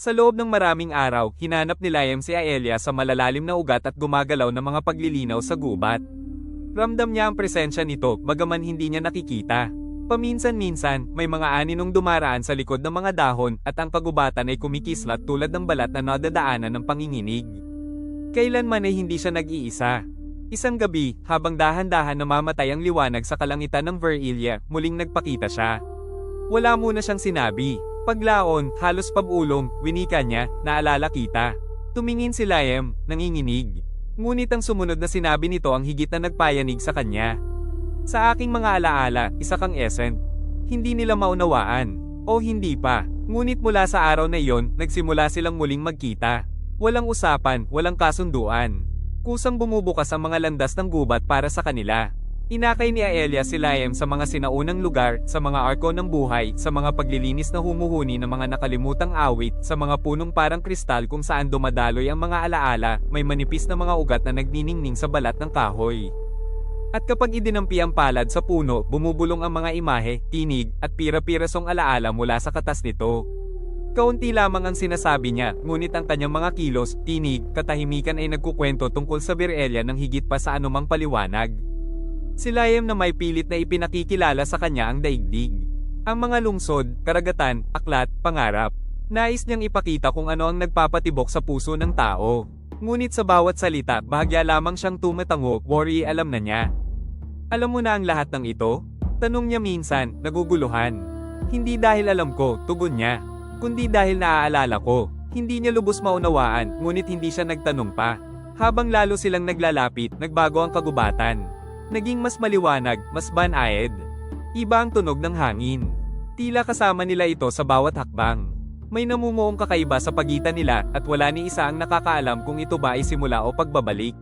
Sa loob ng maraming araw, hinanap ni Liam si Aelia sa malalalim na ugat at gumagalaw ng mga paglilinaw sa gubat. Ramdam niya ang presensya nito, bagaman hindi niya nakikita. Paminsan-minsan, may mga aninong dumaraan sa likod ng mga dahon at ang kagubatan ay kumikislat tulad ng balat na nadadaanan ng panginginig. Kailanman ay hindi siya nag-iisa. Isang gabi, habang dahan-dahan namamatay ang liwanag sa kalangitan ng Verilia, muling nagpakita siya. Wala muna siyang sinabi. Paglaon, halos pabulong, winika niya, naalala kita. Tumingin si Liam, nanginginig. Ngunit ang sumunod na sinabi nito ang higit na nagpayanig sa kanya. Sa aking mga alaala, isa kang essent. Hindi nila maunawaan. O hindi pa. Ngunit mula sa araw na iyon, nagsimula silang muling magkita. Walang usapan, walang kasunduan. Kusang bumubukas ang mga landas ng gubat para sa kanila. Inakay ni Aelia si Liam sa mga sinaunang lugar, sa mga arko ng buhay, sa mga paglilinis na humuhuni ng mga nakalimutang awit, sa mga punong parang kristal kung saan dumadaloy ang mga alaala, may manipis na mga ugat na nagniningning sa balat ng kahoy. At kapag idinampi ang palad sa puno, bumubulong ang mga imahe, tinig, at pira-pirasong alaala mula sa katas nito. Kaunti lamang ang sinasabi niya, ngunit ang kanyang mga kilos, tinig, katahimikan ay nagkukwento tungkol sa Virelia ng higit pa sa anumang paliwanag. Si Liam na may pilit na ipinakikilala sa kanya ang daigdig. Ang mga lungsod, karagatan, aklat, pangarap. Nais niyang ipakita kung ano ang nagpapatibok sa puso ng tao. Ngunit sa bawat salita, bahagya lamang siyang tumatango, worry alam na niya. Alam mo na ang lahat ng ito? Tanong niya minsan, naguguluhan. Hindi dahil alam ko, tugon niya. Kundi dahil naaalala ko. Hindi niya lubos maunawaan, ngunit hindi siya nagtanong pa. Habang lalo silang naglalapit, nagbago ang kagubatan. Naging mas maliwanag, mas banayad. Iba ang tunog ng hangin. Tila kasama nila ito sa bawat hakbang. May namumuong kakaiba sa pagitan nila at wala ni isa ang nakakaalam kung ito ba ay simula o pagbabalik.